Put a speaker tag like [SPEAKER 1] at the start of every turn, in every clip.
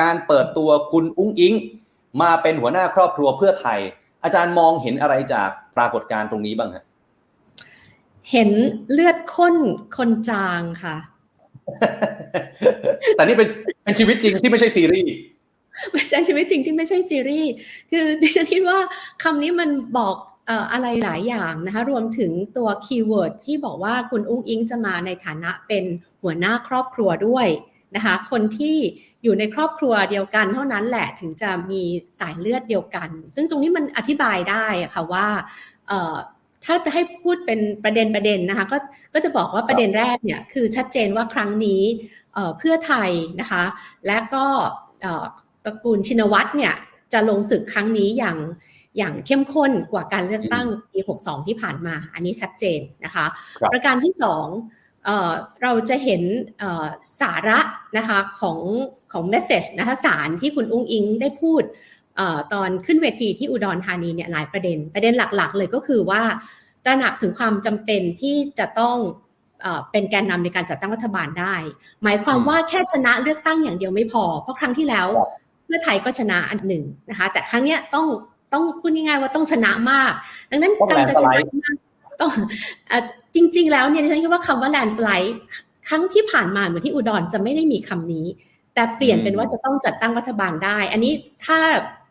[SPEAKER 1] การเปิดตัวคุณอุ้งอิง มาเป็นหัวหน้าครอบครัวเพื่อไทย อาจารย์มองเห็นอะไรจากปรากฏการณ์ตรงนี้บ้างฮะ
[SPEAKER 2] เห็นเลือดข้นคนจางค่ะ
[SPEAKER 1] แต่นี่เป็นเป็นชีวิตจริงที่ไม่ใช่ซีรีส์
[SPEAKER 2] ไม่ใช่ชีวิตจริงที่ไม่ใช่ซีรีส์ คือดิฉันคิดว่าคำนี้มันบอกเอ่ออะไรหลายอย่างนะคะ รวมถึงตัวคีย์เวิร์ดที่บอกว่าคุณอุ้งอิงจะมาในฐานะเป็นหัวหน้าครอบครัวด้วย นะคะ คนที่อยู่ในครอบครัวเดียวกันเท่านั้นแหละถึงจะมีสายเลือดเดียวกัน ซึ่งตรงนี้มันอธิบายได้อะค่ะว่าเอ่อถ้าจะให้พูดเป็นประเด็นประเด็นนะคะก็ก็จะบอกว่าประเด็นแรกเนี่ยคือชัดเจนว่าครั้งนี้เอ่อเพื่อไทยนะคะและก็เอ่อตระกูลชินวัตรเนี่ยจะลงศึกครั้งนี้อย่างอย่างเข้มข้นกว่าการเลือกตั้งปี 62 ที่ผ่านมา อันนี้ชัดเจนนะคะ
[SPEAKER 1] ครับ
[SPEAKER 2] ประการที่สอง เอ่อเราจะเห็นเอ่อสาระนะคะของของเมสเซจนะคะสารที่คุณอุ้งอิงได้พูดเอ่อตอนขึ้นเวทีที่อุดรธานีเนี่ยหลายประเด็น ประเด็นหลักๆ เลยก็คือว่าตระหนักถึงความจำเป็นที่จะต้องเอ่อเป็นแกนนำในการจัดตั้งรัฐบาลได้ หมายความ
[SPEAKER 1] อืม
[SPEAKER 2] ว่าแค่ชนะเลือกตั้งอย่างเดียวไม่พอ เพราะครั้งที่แล้ว
[SPEAKER 1] ครับ
[SPEAKER 2] เพื่อไทยก็ชนะอันหนึ่งนะคะ แต่ครั้งเนี้ยต้องต้องพูดง่ายๆว่าต้องชนะมาก ดังนั้น
[SPEAKER 1] ต้อง
[SPEAKER 2] การจะชนะ
[SPEAKER 1] landslide
[SPEAKER 2] มาก ต้องเอ่อจริง ๆ แล้วเนี่ยดิฉันคิดว่าคำว่าแลนสไลด์ครั้งที่ผ่านมาเหมือนที่อุดรจะไม่ได้มีคำนี้ แต่เปลี่ยนเป็นว่าจะต้องจัดตั้งรัฐบาลได้ อันนี้ถ้า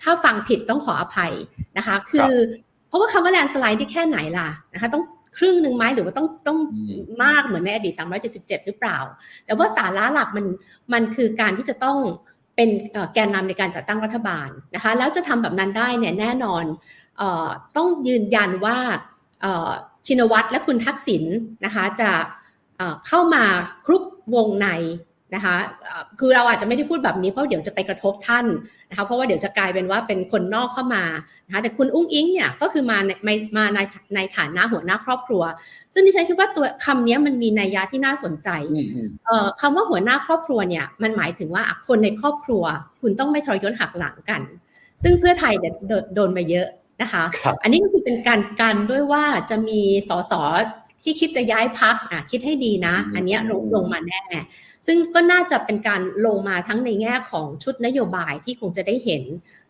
[SPEAKER 2] ถ้าฟังผิดต้องขออภัยนะคะ คือ เพราะว่าคำว่าแลนสไลด์ที่แค่ไหนล่ะนะคะต้องครึ่งหนึ่งไหมหรือว่าต้องต้อง
[SPEAKER 1] อืม
[SPEAKER 2] มากเหมือนในอดีต 377 หรือเปล่า แต่ว่าสาระหลักมันมันคือการที่จะต้องเป็นเอ่อแกนนำในการจัดตั้งรัฐบาลนะคะแล้วจะทำแบบนั้นได้เนี่ยแน่นอนเออต้องยืนยันว่าเอ่อ ชินวัตรและคุณทักษิณนะคะจะเอ่อเข้ามาคลุกวงในนะคะเอ่อคือเราอาจจะไม่ได้พูดแบบนี้เพราะเดี๋ยวจะไปกระทบท่านนะคะเพราะว่าเดี๋ยวจะกลายเป็นว่าเป็นคนนอกเข้ามานะคะแต่คุณอุ้งอิงเนี่ยก็คือมาในมามาในในฐานะหัวหน้าครอบครัว ซึ่งดิฉันคิดว่าตัวคำนี้มันมีนัยยะที่น่าสนใจ
[SPEAKER 1] อืมอืม
[SPEAKER 2] เอ่อคำว่าหัวหน้าครอบครัวเนี่ยมันหมายถึงว่าอะคนในครอบครัว คุณต้องไม่ทรยศหักหลังกัน ซึ่งเพื่อไทยเนี่ยโดนโดนมาเยอะ นะคะ
[SPEAKER 1] ครับ
[SPEAKER 2] อันนี้ก็คือเป็นการกันด้วยว่าจะมีสสที่คิดจะย้ายพักอะคิดให้ดีนะ
[SPEAKER 1] อืม
[SPEAKER 2] อันเนี้ยลงลงมาแน่ ซึ่งก็น่าจะเป็นการลงมาทั้งในแง่ของชุดนโยบายที่คงจะได้เห็น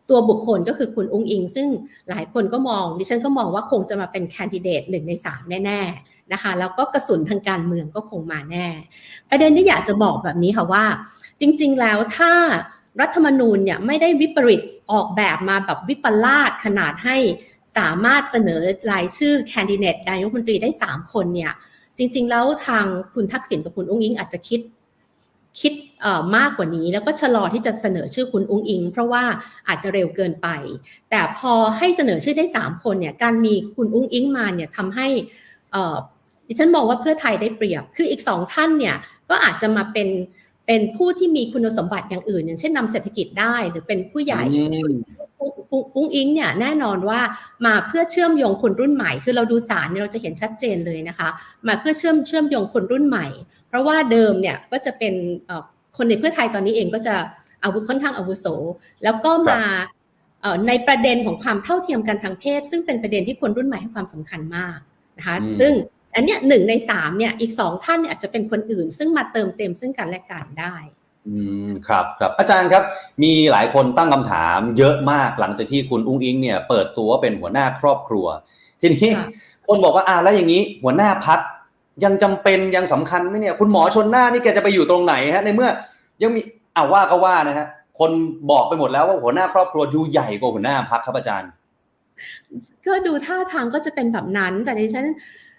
[SPEAKER 2] ตัวบุคคลก็คือคุณอุ้งอิง ซึ่งหลายคนก็มอง ดิฉันก็มองว่าคงจะมาเป็นแคนดิเดตหนึ่งในสามแน่ ๆนะคะ แล้วก็กระสุนทางการเมืองก็คงมาแน่ ประเด็นที่อยากจะบอกแบบนี้ค่ะว่า จริง ๆ แล้วถ้า รัฐธรรมนูญเนี่ยไม่ได้วิปริตออกแบบมาแบบวิปลาสขนาดให้สามารถเสนอรายชื่อแคนดิเดตนายกรัฐมนตรีได้ 3 คนเนี่ยจริง ๆ แล้วทางคุณทักษิณกับคุณอุ้งอิงอาจจะคิดคิดมากกว่านี้แล้วก็ชะลอที่จะเสนอชื่อคุณอุ้งอิง เพราะว่าอาจจะเร็วเกินไป แต่พอให้เสนอชื่อได้ 3 คนเนี่ยการมีคุณอุ้งอิงมาเนี่ยทำให้เออดิฉันมองว่าเพื่อไทยได้เปรียบ คืออีกสองท่านเนี่ยก็อาจจะมาเป็น เป็นผู้ที่มีคุณสมบัติอย่างอื่น อย่างเช่นนำเศรษฐกิจได้หรือเป็นผู้ใหญ่
[SPEAKER 1] อืม
[SPEAKER 2] ปุ้งปุ้งปุ้งอิงเนี่ยแน่นอนว่ามาเพื่อเชื่อมโยงคนรุ่นใหม่ คือเราดูสารเนี่ยเราจะเห็นชัดเจนเลยนะคะ มาเพื่อเชื่อมเชื่อมโยงคนรุ่นใหม่ เพราะว่าเดิมเนี่ยก็จะเป็นเอ่อคนในเพื่อไทยตอนนี้เองก็จะอาวุธค่อนข้างอาวุโส แล้วก็มาเอ่อในประเด็นของความเท่าเทียมกันทางเพศ ซึ่งเป็นประเด็นที่คนรุ่นใหม่ให้ความสำคัญมากนะคะ
[SPEAKER 1] อืม
[SPEAKER 2] ซึ่ง อันเนี้ยหนึ่งในสามเนี่ยอีกสองท่านเนี่ยอาจจะเป็นคนอื่น ซึ่งมาเติมเต็มซึ่งกันและกันได้
[SPEAKER 1] อืมครับครับอาจารย์ครับ มีหลายคนตั้งคำถามเยอะมากหลังจากที่คุณอุ้งอิงเนี่ยเปิดตัวว่าเป็นหัวหน้าครอบครัว ทีนี้
[SPEAKER 2] ค่ะ
[SPEAKER 1] คนบอกว่าอ่าแล้วอย่างนี้หัวหน้าพักยังจำเป็นยังสำคัญไหมเนี่ยคุณหมอชนหน้านี่แกจะไปอยู่ตรงไหนฮะในเมื่อ ยังมีอ่าว่าก็ว่านะฮะคนบอกไปหมดแล้วว่าหัวหน้าครอบครัวดูใหญ่กว่าหัวหน้าพักครับอาจารย์
[SPEAKER 2] ก็ดูท่าทางก็จะเป็นแบบนั้นแต่ดิฉันเอิ่ม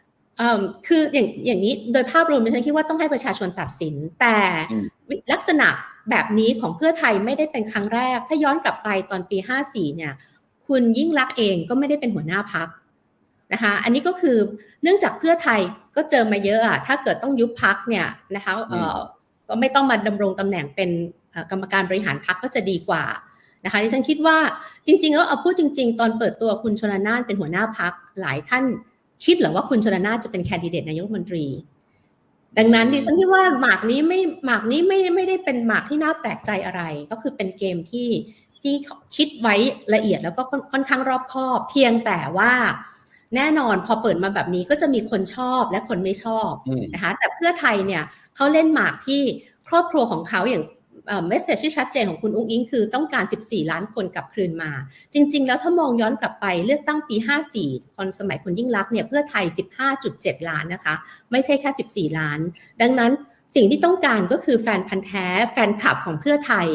[SPEAKER 2] คืออย่างอย่างนี้โดยภาพรวมดิฉันคิดว่าต้องให้ประชาชนตัดสิน แต่
[SPEAKER 1] อืม
[SPEAKER 2] ลักษณะแบบนี้ของเพื่อไทยไม่ได้เป็นครั้งแรก ถ้าย้อนกลับไปตอนปี 54 เนี่ย คุณยิ่งรักษณ์เองก็ไม่ได้เป็นหัวหน้าพักนะคะ อันนี้ก็คือเนื่องจากเพื่อไทยก็เจอมาเยอะอะถ้าเกิดต้องยุบพักเนี่ยนะคะเอ่อก็ไม่ต้องมาดำรงตำแหน่งเป็นเอ่อกรรมการบริหารพักก็จะดีกว่านะคะดิฉันคิดว่าจริงๆแล้วเอาพูดจริง ๆ ตอนเปิดตัวคุณชลนานเป็นหัวหน้าพักหลายท่าน คิดเหรือว่าคุณชลนานจะเป็นแคนดิเดตนายกรัฐมนตรี ดังนั้นดิฉันคิดว่าหมากนี้ไม่หมากนี้ไม่ไม่ได้เป็นหมากที่น่าแปลกใจอะไร ก็คือเป็นเกมที่ที่คิดไว้ละเอียดแล้วก็ค่อนค่อนข้างรอบคอบ เพียงแต่ว่าแน่นอนพอเปิดมาแบบนี้ก็จะมีคนชอบและคนไม่ชอบ
[SPEAKER 1] อืม
[SPEAKER 2] นะคะแต่เพื่อไทยเนี่ยเขาเล่นหมากที่ครอบครัวของเขาอย่าง เมสเซจที่ชัดเจนของคุณอุ้งอิงคือต้องการ 14 ล้านคนกลับคืนมา จริง ๆ แล้วถ้ามองย้อนกลับไปเลือกตั้งปี 54 คนสมัยคุณยิ่งรักษณ์เนี่ยเพื่อไทย 15.7 ล้านนะคะ ไม่ใช่แค่ 14 ล้าน ดังนั้นสิ่งที่ต้องการก็คือแฟนพันธ์แท้แฟนคลับของเพื่อไทย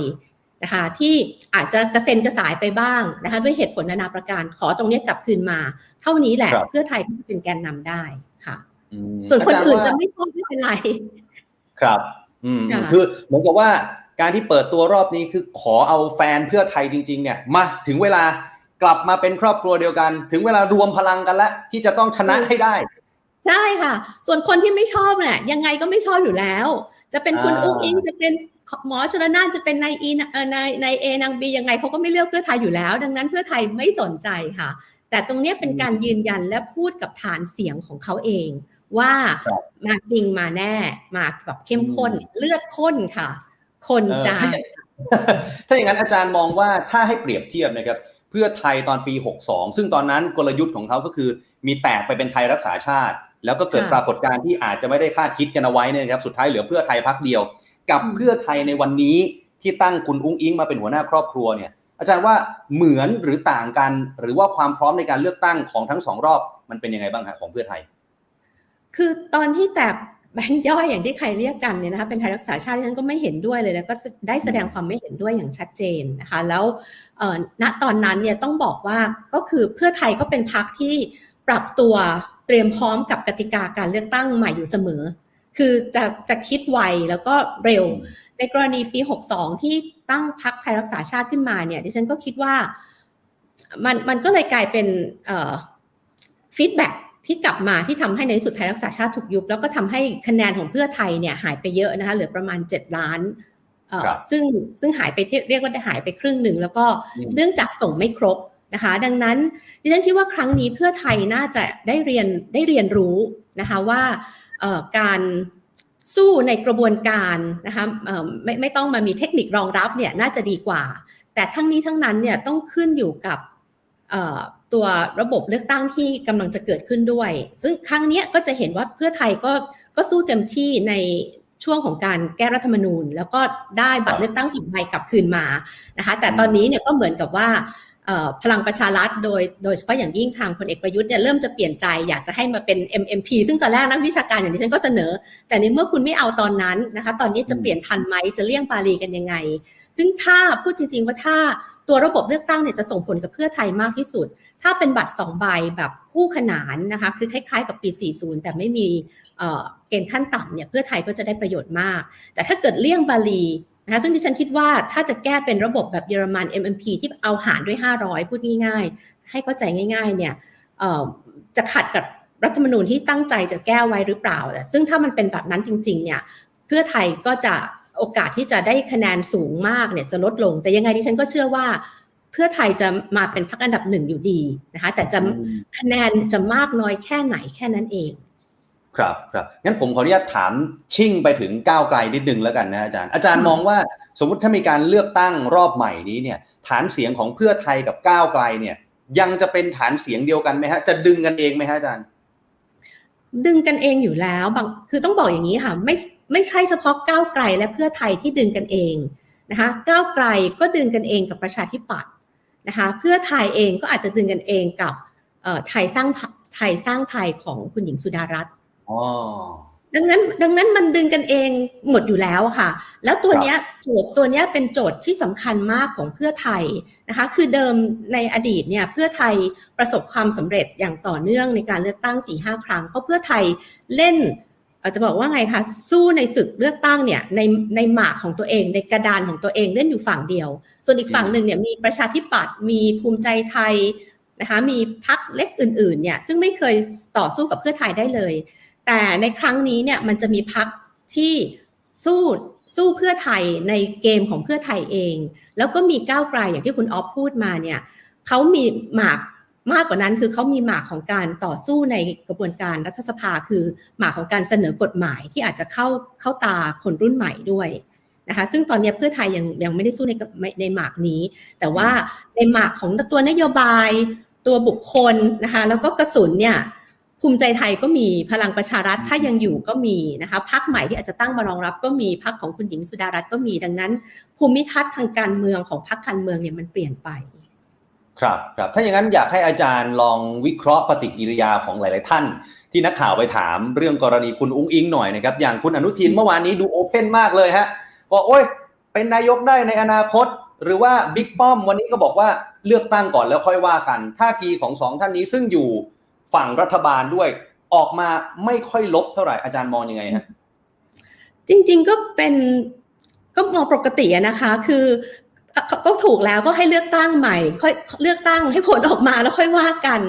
[SPEAKER 2] นะคะที่อาจจะกระเซ็นกระสายไปบ้างนะคะด้วยเหตุผลนานาประการขอตรงนี้กลับคืนมา เท่านี้แหละ
[SPEAKER 1] ครับ
[SPEAKER 2] เพื่อไทยก็จะเป็นแกนนำได้ค่ะ
[SPEAKER 1] อืม
[SPEAKER 2] ส่วนคนา
[SPEAKER 1] จารย์
[SPEAKER 2] อื่น
[SPEAKER 1] ว่า
[SPEAKER 2] จะไม่ชอบไม่เป็นไร
[SPEAKER 1] ครับ อืม
[SPEAKER 2] ค่ะ
[SPEAKER 1] คือเหมือนกับว่า การที่เปิดตัวรอบนี้คือขอเอาแฟนเพื่อไทยจริง ๆ เนี่ยมาถึงเวลากลับมาเป็นครอบครัวเดียวกัน ถึงเวลารวมพลังกันแล้วที่จะต้องชนะให้ได้
[SPEAKER 2] ใช่ค่ะ ส่วนคนที่ไม่ชอบเนี่ยยังไงก็ไม่ชอบอยู่แล้ว จะเป็นคุณ
[SPEAKER 1] อ่า
[SPEAKER 2] อุ้งอิงจะเป็นหมอชลนานจะเป็นนายอีเอ่อนายนายเอนางบียังไงเขาก็ไม่เลือกเพื่อไทยอยู่แล้ว ดังนั้นเพื่อไทยไม่สนใจค่ะ แต่ตรงเนี้ยเป็นการยืนยันและพูดกับฐานเสียงของเขาเอง ว่า
[SPEAKER 1] ครับ
[SPEAKER 2] มาจริงมาแน่มาแบบเข้มข้น
[SPEAKER 1] อืม
[SPEAKER 2] เลือดข้นค่ะ คน
[SPEAKER 1] เออ
[SPEAKER 2] จะ
[SPEAKER 1] ถ้าอย่างถ้าอย่างนั้นอาจารย์มองว่าถ้าให้เปรียบเทียบนะครับเพื่อไทยตอนปี 62 ซึ่งตอนนั้นกลยุทธ์ของเขาก็คือมีแตกไปเป็นไทยรักษาชาติ แล้วก็เกิด
[SPEAKER 2] ค่ะ
[SPEAKER 1] ปรากฏการณ์ที่อาจจะไม่ได้คาดคิดกันเอาไว้เนี่ยนะครับสุดท้ายเหลือเพื่อไทยพักเดียว กับ
[SPEAKER 2] อืม
[SPEAKER 1] เพื่อไทยในวันนี้ที่ตั้งคุณอุ้งอิงมาเป็นหัวหน้าครอบครัวเนี่ย อาจารย์ว่าเหมือนหรือต่างกัน หรือว่าความพร้อมในการเลือกตั้งของทั้งสองรอบมันเป็นยังไงบ้างครับของเพื่อไทย
[SPEAKER 2] คือตอนที่แตก แบงค์ย่อยอย่างที่ใครเรียกกันเนี่ยนะคะเป็นไทยรักษาชาติที่ฉันก็ไม่เห็นด้วยเลยแล้วก็ได้แสดงความไม่เห็นด้วยอย่างชัดเจนนะคะแล้วเอ่อณตอนนั้นเนี่ยต้องบอกว่าก็คือเพื่อไทยก็เป็นพรรคที่ปรับตัวเตรียมพร้อมกับกติกาการเลือกตั้งใหม่อยู่เสมอ คือจะจะคิดไวแล้วก็เร็ว ในกรณีปี 62 ที่ตั้งพรรคไทยรักษาชาติขึ้นมาเนี่ยดิฉันก็คิดว่ามันมันก็เลยกลายเป็นฟีดแบ็ ที่กลับมาที่ทำให้ในที่สุดไทยรักษาชาติถูกยุบแล้วก็ทำให้คะแนนของเพื่อไทยเนี่ยหายไปเยอะนะคะเหลือประมาณ 7 ล้านเอ่อ
[SPEAKER 1] ครับ
[SPEAKER 2] ซึ่งซึ่งหายไปที่เรียกว่าได้หายไปครึ่งหนึ่งแล้วก็
[SPEAKER 1] อืม
[SPEAKER 2] เนื่องจากส่งไม่ครบนะคะ ดังนั้นดิฉันคิดว่าครั้งนี้เพื่อไทยน่าจะได้เรียนได้เรียนรู้นะคะว่าเอ่อการสู้ในกระบวนการนะคะเอ่อไม่ไม่ต้องมามีเทคนิครองรับเนี่ยน่าจะดีกว่า แต่ทั้งนี้ทั้งนั้นเนี่ยต้องขึ้นอยู่กับเอ่อ ตัวระบบเลือกตั้งที่กำลังจะเกิดขึ้นด้วย ซึ่งครั้งนี้ก็จะเห็นว่าเพื่อไทยก็ก็สู้เต็มที่ในช่วงของการแก้รัฐธรรมนูญ แล้วก็ได้บัตรเลือกตั้งสองใบกลับคืนมานะคะ แต่ตอนนี้เนี่ยก็เหมือนกับว่า พลังประชารัฐโดยโดยเฉพาะอย่างยิ่งทางพลเอกประยุทธ์เนี่ยเริ่มจะเปลี่ยนใจอยากจะให้มาเป็น MMP ซึ่งตอนแรกนักวิชาการอย่างที่ฉันก็เสนอ แต่ในเมื่อคุณไม่เอาตอนนั้นนะคะตอนนี้จะเปลี่ยนทันไหมจะเลี่ยงปารีกันยังไง ซึ่งถ้าพูดจริง ๆ ว่าถ้าตัวระบบเลือกตั้งเนี่ยจะส่งผลกับเพื่อไทยมากที่สุด ถ้าเป็นบัตรสองใบแบบคู่ขนานนะคะคือคล้าย ๆ กับปี 40 แต่ไม่มีเกณฑ์ขั้นต่ำเนี่ยเพื่อไทยก็จะได้ประโยชน์มาก แต่ถ้าเกิดเลี่ยงบาลี นะคะซึ่งดิฉันคิดว่าถ้าจะแก้เป็นระบบแบบเยอรมัน MMP ที่เอาหารด้วย 500 พูดง่ายๆ ให้เข้าใจง่ายๆเนี่ยเอ่อจะขัดกับรัฐธรรมนูญที่ตั้งใจจะแก้ไว้หรือเปล่าแต่ซึ่งถ้ามันเป็นแบบนั้นจริงๆเนี่ยเพื่อไทยก็จะโอกาสที่จะได้คะแนนสูงมากเนี่ยจะลดลง แต่ยังไงดิฉันก็เชื่อว่า เพื่อไทยจะมาเป็นพรรคอันดับหนึ่งอยู่ดีนะคะแต่จะคะแนนจะมากน้อยแค่ไหนแค่นั้นเอง
[SPEAKER 1] ครับครับงั้นผมขออนุญาตถามชิ่งไปถึงก้าวไกลนิดนึงแล้วกันนะอาจารย์ อาจารย์
[SPEAKER 2] อืม
[SPEAKER 1] มองว่าสมมุติถ้ามีการเลือกตั้งรอบใหม่นี้เนี่ย ฐานเสียงของเพื่อไทยกับก้าวไกลเนี่ย ยังจะเป็นฐานเสียงเดียวกันไหมฮะ จะดึงกันเองไหมฮะอาจารย์
[SPEAKER 2] ดึงกันเองอยู่แล้วบางคือต้องบอกอย่างนี้ค่ะ ไม่ไม่ใช่เฉพาะก้าวไกลและเพื่อไทยที่ดึงกันเองนะคะก้าวไกลก็ดึงกันเองกับประชาธิปัตย์นะคะเพื่อไทยเองก็อาจจะดึงกันเองกับเอ่อไทยสร้างไทยสร้างไทยของคุณหญิงสุดารัตน์
[SPEAKER 1] อ๋อ
[SPEAKER 2] ดังนั้นดังนั้นมันดึงกันเองหมดอยู่แล้วค่ะ แล้วตัวเนี้ยโจทย์ตัวเนี้ยเป็นโจทย์ที่สำคัญมากของเพื่อไทยนะคะ คือเดิมในอดีตเนี่ยเพื่อไทยประสบความสำเร็จอย่างต่อเนื่องในการเลือกตั้ง4ีหครั้ง เพราะเพื่อไทยเล่นเอ่อจะบอกว่าไงคะสู้ในศึกเลือกตั้งเนี่ยในในหมากของตัวเอง ในกระดานของตัวเองเล่นอยู่ฝั่งเดียว ส่วนอีกฝั่งหนึ่งเนี่ยมีประชาธิปัตย์มีภูมิใจไทยนะคะมีพักเล็กอื่นๆเนี่ยซึ่งไม่เคยต่อสู้กับเพื่อไทยได้เลย แต่ในครั้งนี้เนี่ยมันจะมีพักที่สู้สู้เพื่อไทยในเกมของเพื่อไทยเอง แล้วก็มีก้าวไกลอย่างที่คุณออฟพูดมาเนี่ยเขามีหมากมากกว่านั้นคือเขามีหมากของการต่อสู้ในกระบวนการรัฐสภาคือหมากของการเสนอกฎหมายที่อาจจะเข้าเข้าตาคนรุ่นใหม่ด้วยนะคะซึ่งตอนนี้เพื่อไทยยังยังไม่ได้สู้ในในหมากนี้ แต่ว่าในหมากของตัวนโยบายตัวบุคคลนะคะแล้วก็กระสุนเนี่ย ภูมิใจไทยก็มีพลังประชารัฐถ้ายังอยู่ก็มีนะคะพักใหม่ที่อาจจะตั้งมารองรับก็มีพักของคุณหญิงสุดารัตน์ก็มีดังนั้น ภูมิทัศน์ทางการเมืองของพักการเมืองเนี่ยมันเปลี่ยนไป
[SPEAKER 1] ครับครับถ้าอย่างนั้นอยากให้อาจารย์ลองวิเคราะห์ปฏิกิริยาของหลาย ๆ ท่าน ที่นักข่าวไปถามเรื่องกรณีคุณอุ้งอิงหน่อยนะครับอย่างคุณอนุทินเมื่อวานนี้ดูโอเพนมากเลยฮะบอกโอ้ยเป็นนายกได้ในอนาคต หรือว่าบิ๊กป้อมวันนี้ก็บอกว่าเลือกตั้งก่อนแล้วค่อยว่ากันท่าทีของสองท่านนี้ซึ่งอยู่ ฝั่งรัฐบาลด้วย ออกมาไม่ค่อยลบเท่าไหร่อาจารย์มองยังไงฮะ
[SPEAKER 2] จริง ๆก็เป็นก็มองปกติอะนะคะ คือก็ก็ถูกแล้วก็ให้เลือกตั้งใหม่ ค่อยเลือกตั้งให้ผลออกมาแล้วค่อยว่ากัน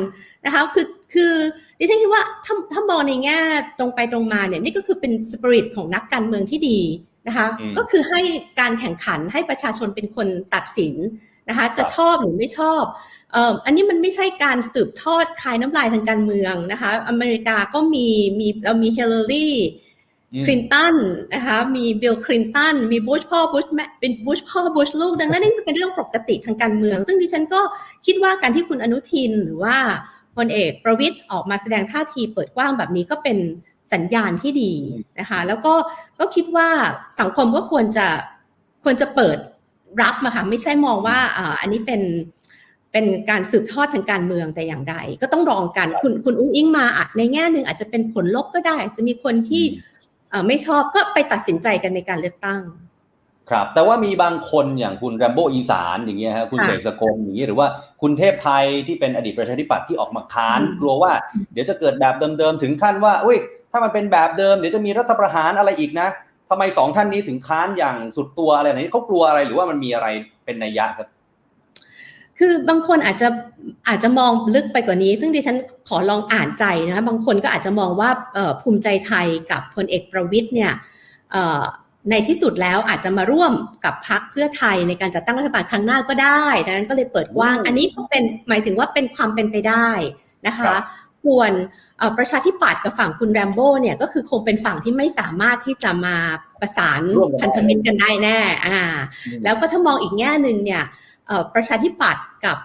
[SPEAKER 2] นะคะ คือคือดิฉันคิดว่าถ้าถ้ามองในแง่ตรงไปตรงมาเนี่ยนี่ก็คือเป็นสปิริตของนักการเมืองที่ดีนะคะ
[SPEAKER 1] อืม
[SPEAKER 2] ก็คือให้การแข่งขันให้ประชาชนเป็นคนตัดสิน นะคะจะชอบหรือไม่ชอบเอ่ออันนี้มันไม่ใช่การสืบทอดคายน้ำลายทางการเมืองนะคะ อเมริกาก็มีมีเรามีเฮเลอรี่
[SPEAKER 1] อืม
[SPEAKER 2] คลินตันนะคะมีบิลคลินตันมีบุชพ่อบุชแม่เป็นบุชพ่อบุชลูกดังนั้นนี่เป็นเรื่องปกติทางการเมือง ซึ่งดิฉันก็คิดว่าการที่คุณอนุทินหรือว่าพลเอกประวิทย์ออกมาแสดงท่าทีเปิดกว้างแบบนี้ก็เป็นสัญญาณที่ดีนะคะ แล้วก็ก็คิดว่าสังคมก็ควรจะควรจะเปิด รับมาค่ะไม่ใช่มองว่าอ่าอันนี้เป็นเป็นการสืบทอดทางการเมืองแต่อย่างใด ก็ต้องรองกันคุณคุณอุ้งอิงมาอาจในแง่หนึ่งอาจจะเป็นผลลบก็ได้อาจจะมีคนที่เอ่อไม่ชอบก็ไปตัดสินใจกันในการเลือกตั้ง
[SPEAKER 1] ครับ แต่ว่ามีบางคนอย่างคุณแรมโบอีสานอย่างเงี้ยฮะคุณ
[SPEAKER 2] ค่ะ
[SPEAKER 1] เสกสกลอย่างเงี้ยหรือว่าคุณเทพไทยที่เป็นอดีตประชาธิปัตย์ที่ออกมาค้าน
[SPEAKER 2] อืม
[SPEAKER 1] กลัวว่า เดี๋ยวจะเกิดแบบเดิมๆถึงขั้นว่าอุ้ยถ้ามันเป็นแบบเดิมเดี๋ยวจะมีรัฐประหารอะไรอีกนะ ทำไมสองท่านนี้ถึงค้านอย่างสุดตัวอะไรแบบนี้เขากลัวอะไรหรือว่ามันมีอะไรเป็นนัยยะครับ
[SPEAKER 2] คือบางคนอาจจะอาจจะมองลึกไปกว่านี้ ซึ่งดิฉันขอลองอ่านใจนะคะบางคนก็อาจจะมองว่าเอ่อภูมิใจไทยกับพลเอกประวิทย์เนี่ยเอ่อในที่สุดแล้วอาจจะมาร่วมกับพักเพื่อไทยในการจัดตั้งรัฐบาลครั้งหน้าก็ได้ ดังนั้นก็เลยเปิดกว้าง
[SPEAKER 1] อืม
[SPEAKER 2] อันนี้ก็เป็นหมายถึงว่าเป็นความเป็นไปได้นะ
[SPEAKER 1] ครั
[SPEAKER 2] คะ
[SPEAKER 1] บ
[SPEAKER 2] ส่วนเอ่อประชาธิปัตย์กับฝั่งคุณแรมโบ้เนี่ยก็คือคงเป็นฝั่งที่ไม่สามารถที่จะมาประสาน
[SPEAKER 1] ร่วมกันได้
[SPEAKER 2] พันธมิตรกันได้แน่อ่า
[SPEAKER 1] อืม
[SPEAKER 2] แล้วก็ถ้ามองอีกแง่หนึ่งเนี่ยเอ่อประชาธิปัตย์กับ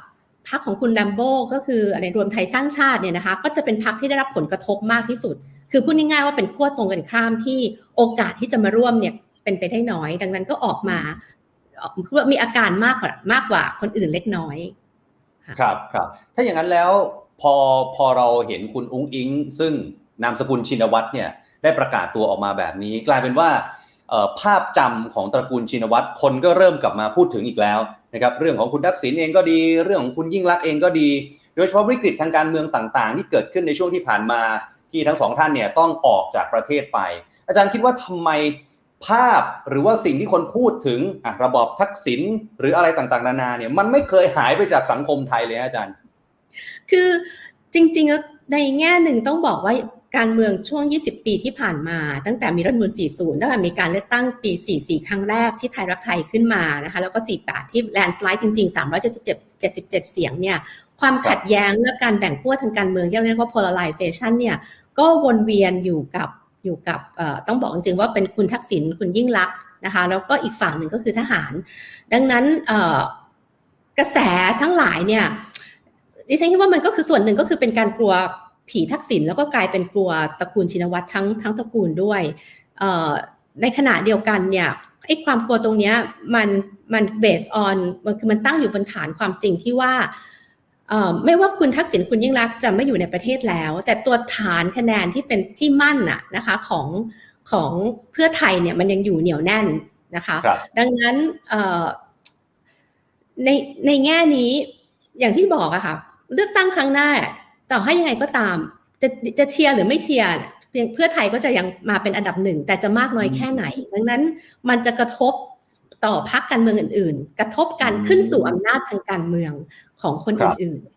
[SPEAKER 2] พรรคของคุณแลมโบ้ก็คืออะไรรวมไทยสร้างชาติเนี่ยนะคะก็จะเป็นพรรคที่ได้รับผลกระทบมากที่สุด คือพูดง่ายๆว่าเป็นขั้วตรงกันข้ามที่โอกาสที่จะมาร่วมเนี่ยเป็นไปได้น้อย ดังนั้นก็ออกมาเอ่อคือว่ามีอาการมากกว่ามากกว่าคนอื่นเล็กน้อย
[SPEAKER 1] ครับครับ ถ้าอย่างนั้นแล้ว พอพอเราเห็นคุณอุ้งอิง ซึ่งนามสกุลชินวัตรเนี่ยได้ประกาศตัวออกมาแบบนี้ กลายเป็นว่าภาพจำของตระกูลชินวัตรคนก็เริ่มกลับมาพูดถึงอีกแล้วนะครับเรื่องของคุณทักษิณเองก็ดี เรื่องของคุณยิ่งรักเองก็ดี โดยเฉพาะวิกฤตทางการเมืองต่างๆ ที่เกิดขึ้นในช่วงที่ผ่านมาที่ทั้งสองท่านเนี่ยต้องออกจากประเทศไป อาจารย์คิดว่าทำไมภาพหรือว่าสิ่งที่คนพูดถึงะระบอบทักษิณหรืออะไรต่างๆ นานาเนี่ยมันไม่เคยหายไปจากสังคมไทยเลยอาจารย์
[SPEAKER 2] คือจริงๆแล้วในแง่หนึ่งต้องบอกว่าการเมืองช่วง 20 ปีที่ผ่านมา ตั้งแต่มีรัฐธรรมนูล40 ตั้งแต่มีการเลือกตั้งปี 44 ครั้งแรกที่ไทยรักไทยขึ้นมานะคะ แล้วก็ 48 ที่แลนสไลด์จริง ๆ 377 77 เสียงเนี่ย ความขัดแย้งและการแบ่งขั้วทางการเมืองที่เรียกว่า polarization เนี่ย ก็วนเวียนอยู่กับอยู่กับต้องบอกจริงๆว่าเป็นคุณทักษิณ คุณยิ่งลักนะคะ แล้วก็อีกฝั่งหนึ่งก็คือทหาร ดังนั้นกระแสทั้งหลายเนี่ย ดิฉันคิดว่ามันก็คือส่วนหนึ่งก็คือเป็นการกลัวผีทักษิณแล้วก็กลายเป็นกลัวตระกูลชินวัตรทั้งทั้งตระกูลด้วยเอ่อในขณะเดียวกันเนี่ยไอ้ความกลัวตรงเนี้ยมันมันเบสออนมันคือมันตั้งอยู่บนฐานความจริงที่ว่าเอ่อไม่ว่าคุณทักษิณคุณยิ่งรักษณ์จะไม่อยู่ในประเทศแล้ว แต่ตัวฐานคะแนนที่เป็นที่มั่นน่ะนะคะของของเพื่อไทยเนี่ยมันยังอยู่เหนียวแน่นนะคะ
[SPEAKER 1] ครับ
[SPEAKER 2] ดังนั้นเอ่อในในแง่นี้อย่างที่บอกอะค่ะ เลือกตั้งครั้งหน้า ต่อให้ยังไงก็ตาม จะจะเชียร์หรือไม่เชียร์เพียงเพื่อไทยก็จะยังมาเป็นอันดับหนึ่งแต่จะมากน้อยแค่ไหน ดังนั้นมันจะกระทบต่อพักการเมืองอื่น ๆ กระทบการขึ้นสู่อำนาจทางการเมืองของคน
[SPEAKER 1] ครับ
[SPEAKER 2] อื่นๆ